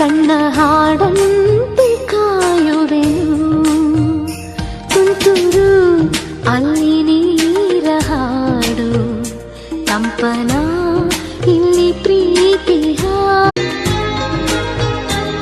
ಸಣ್ಣ ಹಾಡಂತೆ ಕಾಯುವೆನು ತುಂತುರು ಅಲ್ಲಿ ನೀರ ಹಾಡು ತಂಪನ ಇಲ್ಲಿ